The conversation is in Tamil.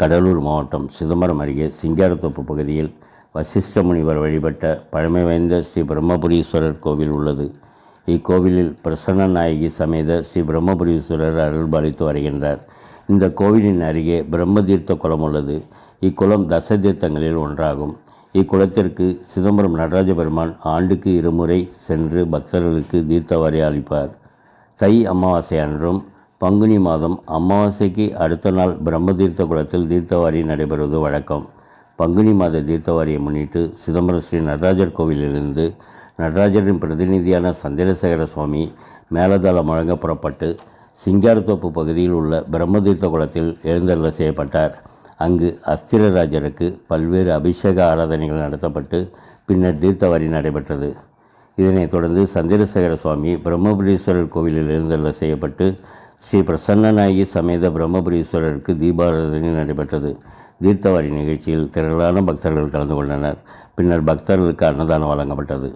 கடலூர் மாவட்டம் சிதம்பரம் அருகே சிங்காரத்தோப்பு பகுதியில் வசிஷ்ட முனிவர் வழிபட்ட பழமை வாய்ந்த ஸ்ரீ பிரம்மபுரீஸ்வரர் கோவில் உள்ளது. இக்கோவிலில் பிரசன்ன நாயகி சமேத ஸ்ரீ பிரம்மபுரீஸ்வரர் அருள்பாலித்து வருகின்றார். இந்த கோவிலின் அருகே பிரம்மதீர்த்த குளம் உள்ளது. இக்குளம் தச தீர்த்தங்களில் ஒன்றாகும். இக்குளத்திற்கு சிதம்பரம் நடராஜ பெருமான் ஆண்டுக்கு இருமுறை சென்று பக்தர்களுக்கு தீர்த்தவாரி அளிப்பார். தை அமாவாசை அன்றும் பங்குனி மாதம் அமாவாசைக்கு அடுத்த நாள் பிரம்மதீர்த்த குளத்தில் தீர்த்தவாரி நடைபெறுவது வழக்கம். பங்குனி மாத தீர்த்தவாரியை முன்னிட்டு சிதம்பரம் ஸ்ரீ நடராஜர் கோவிலிலிருந்து நடராஜரின் பிரதிநிதியான சந்திரசேகர சுவாமி மேலதாளம் வழங்க புறப்பட்டு சிங்காரத்தோப்பு பகுதியில் உள்ள பிரம்மதீர்த்த குளத்தில் எழுந்தருள செய்யப்பட்டார். அங்கு அஸ்திரராஜருக்கு பல்வேறு அபிஷேக ஆராதனைகள் நடத்தப்பட்டு பின்னர் தீர்த்தவாரி நடைபெற்றது. இதனைத் தொடர்ந்து சந்திரசேகர சுவாமி பிரம்மபுரீஸ்வரர் கோவிலில் எழுந்தருள செய்யப்பட்டு ஸ்ரீ பிரசன்னநாயகி சமேத பிரம்மபுரீஸ்வரருக்கு தீபாராதனை நடைபெற்றது. தீர்த்தவாரி நிகழ்ச்சியில் திரளான பக்தர்கள் கலந்து கொண்டனர். பின்னர் பக்தர்களுக்கு அன்னதானம் வழங்கப்பட்டது.